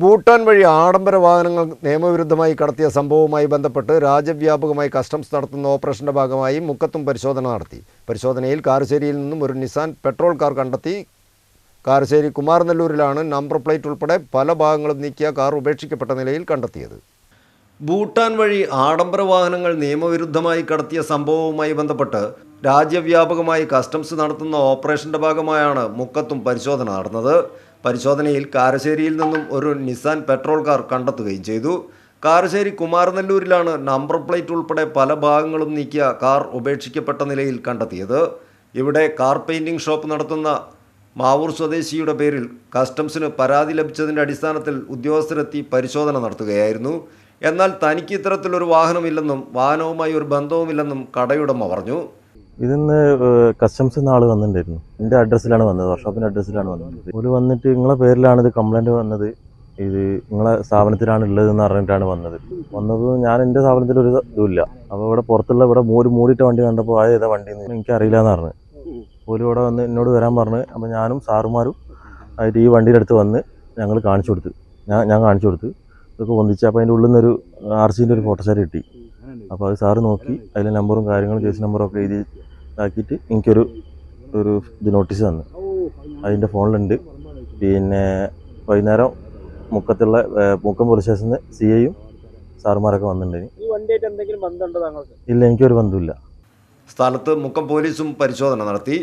ഭൂട്ടാൻ വഴി ആഡംബര വാഹനങ്ങൾ നിയമവിരുദ്ധമായി കടത്തിയ സംഭവവുമായി ബന്ധപ്പെട്ട് രാജ്യവ്യാപകമായി കസ്റ്റംസ് നടത്തുന്ന ഓപ്പറേഷന്റെ ഭാഗമായി മുക്കത്തും പരിശോധന നടത്തി. പരിശോധനയിൽ കാരശ്ശേരിയിൽ നിന്നും ഒരു നിസാൻ പെട്രോൾ കാർ കണ്ടെത്തി. കാരശ്ശേരി കുമാരനെല്ലൂരിലാണ് നമ്പർ പ്ലേറ്റ് ഉൾപ്പെടെ പല ഭാഗങ്ങളും നീക്കിയ കാർ ഉപേക്ഷിക്കപ്പെട്ട നിലയിൽ കണ്ടെത്തിയത്. ഭൂട്ടാൻ വഴി ആഡംബര വാഹനങ്ങൾ നിയമവിരുദ്ധമായി കടത്തിയ സംഭവവുമായി ബന്ധപ്പെട്ട് രാജ്യവ്യാപകമായി കസ്റ്റംസ് നടത്തുന്ന ഓപ്പറേഷന്റെ ഭാഗമായാണ് മുക്കത്തും പരിശോധന നടന്നത്. പരിശോധനയിൽ കാരശ്ശേരിയിൽ നിന്നും ഒരു നിസാൻ പെട്രോൾ കാർ കണ്ടെത്തുകയും ചെയ്തു. കാരശ്ശേരി കുമാരനെല്ലൂരിലാണ് നമ്പർ പ്ലേറ്റ് ഉൾപ്പെടെ പല ഭാഗങ്ങളും നീക്കിയ കാർ ഉപേക്ഷിക്കപ്പെട്ട നിലയിൽ കണ്ടെത്തിയത്. ഇവിടെ കാർ പെയിന്റിംഗ് ഷോപ്പ് നടത്തുന്ന മാവൂർ സ്വദേശിയുടെ പേരിൽ കസ്റ്റംസിന് പരാതി ലഭിച്ചതിന്റെ അടിസ്ഥാനത്തിൽ ഉദ്യോഗസ്ഥരെത്തി പരിശോധന നടത്തുകയായിരുന്നു. എന്നാൽ തനിക്ക് ഇത്തരത്തിലൊരു വാഹനമില്ലെന്നും വാഹനവുമായി ഒരു ബന്ധവുമില്ലെന്നും കടയുടമ പറഞ്ഞു. ഇതിന്ന് കസ്റ്റംസ് ആൾ വന്നിട്ടുണ്ടായിരുന്നു എന്റെ അഡ്രസ്സിലാണ് വന്നത് വർക്ക്ഷോപ്പിന്റെ അഡ്രസ്സിലാണ് വന്നത്. ഒരു വന്നിട്ട് നിങ്ങളെ പേരിലാണ് ഇത് കംപ്ലൈന്റ് വന്നത്. ഇത് നിങ്ങളെ സ്ഥാപനത്തിലാണ് ഉള്ളതെന്ന് പറഞ്ഞിട്ടാണ് വന്നത്. വന്നത് ഞാൻ എന്റെ സ്ഥാപനത്തിൽ ഒരു ഇതുമില്ല അപ്പോൾ ഇവിടെ പുറത്തുള്ള ഇവിടെ മൂടി മൂടിയിട്ട വണ്ടി കണ്ടപ്പോൾ ആ ഏതാ വണ്ടി എന്ന് എനിക്ക് അറിയില്ല എന്ന് പറഞ്ഞു. പോലും ഇവിടെ വന്ന് എന്നോട് വരാൻ പറഞ്ഞ്. അപ്പോൾ ഞാനും സാറുമാരും ആയിട്ട് ഈ വണ്ടിയുടെ അടുത്ത് വന്ന് ഞങ്ങൾ കാണിച്ചു കൊടുത്തു. ഞാൻ ഞാൻ കാണിച്ചു കൊടുത്തു. ഇതൊക്കെ ഒന്നിച്ച് അപ്പോൾ അതിന്റെ ഉള്ളിൽ നിന്നൊരു ആർ സിന്റെ ഒരു ഫോട്ടോസ്റ്റാറ്റ് കിട്ടി. അപ്പോൾ അത് സാറ് നോക്കി. അതിലെ നമ്പറും കാര്യങ്ങളും കേസ് നമ്പറും ഒക്കെ എഴുതി ഇതാക്കിയിട്ട് എനിക്കൊരു ഒരു ഇത് നോട്ടീസ് തന്നു. അതിന്റെ ഫോണിലുണ്ട്. പിന്നെ വൈകുന്നേരം മുക്കത്തുള്ള മുക്കം പോലീസ് സ്റ്റേഷനിൽ സി ഐയും സാറുമാരൊക്കെ വന്നിട്ടുണ്ടായിരുന്നു ഇല്ല എനിക്കൊരു ബന്ധമില്ല സ്ഥലത്ത് മുക്കം പോലീസും പരിശോധന നടത്തി.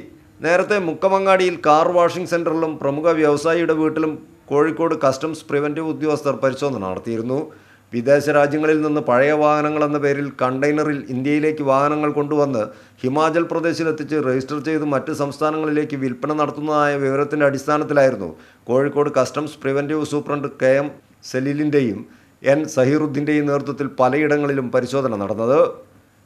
നേരത്തെ മുക്കമങ്ങാടിയിൽ കാർ വാഷിംഗ് സെന്ററിലും പ്രമുഖ വ്യവസായിയുടെ വീട്ടിലും കോഴിക്കോട് കസ്റ്റംസ് പ്രിവന്റീവ് ഉദ്യോഗസ്ഥർ പരിശോധന നടത്തിയിരുന്നു. വിദേശ രാജ്യങ്ങളിൽ നിന്ന് പഴയ വാഹനങ്ങൾ എന്ന പേരിൽ കണ്ടെയ്നറിൽ ഇന്ത്യയിലേക്ക് വാഹനങ്ങൾ കൊണ്ടുവന്ന് ഹിമാചൽ പ്രദേശിലെത്തിച്ച് രജിസ്റ്റർ ചെയ്ത് മറ്റ് സംസ്ഥാനങ്ങളിലേക്ക് വിൽപ്പന നടത്തുന്നതായ വിവരത്തിന്റെ അടിസ്ഥാനത്തിലായിരുന്നു Kozhikode customs preventive superintendent K M സലീലിന്റെയും N സഹീറുദ്ദീന്റെയും നേതൃത്വത്തിൽ പലയിടങ്ങളിലും പരിശോധന നടന്നത്.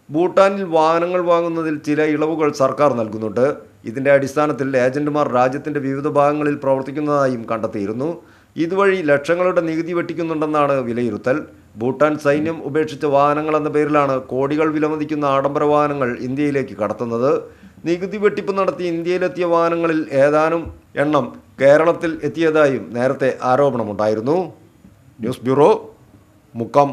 ഭൂട്ടാനിൽ വാഹനങ്ങൾ വാങ്ങുന്നതിൽ ചില ഇളവുകൾ സർക്കാർ നൽകുന്നുണ്ട്. ഇതിന്റെ അടിസ്ഥാനത്തിൽ ഏജന്റുമാർ രാജ്യത്തിന്റെ വിവിധ ഭാഗങ്ങളിൽ പ്രവർത്തിക്കുന്നതായും കണ്ടെത്തിയിരുന്നു. ഇതുവഴി ലക്ഷങ്ങളുടെ നികുതി വെട്ടിക്കുന്നുണ്ടെന്നാണ് വിലയിരുത്തൽ. ഭൂട്ടാൻ സൈന്യം ഉപേക്ഷിച്ച വാഹനങ്ങൾ എന്ന പേരിലാണ് കോടികൾ വിലമതിക്കുന്ന ആഡംബര വാഹനങ്ങൾ ഇന്ത്യയിലേക്ക് കടത്തുന്നത്. നികുതി വെട്ടിപ്പ് നടത്തി ഇന്ത്യയിലെത്തിയ വാഹനങ്ങളിൽ ഏതാനും എണ്ണം കേരളത്തിൽ എത്തിയതായും നേരത്തെ ആരോപണമുണ്ടായിരുന്നു. News bureau Mukkam.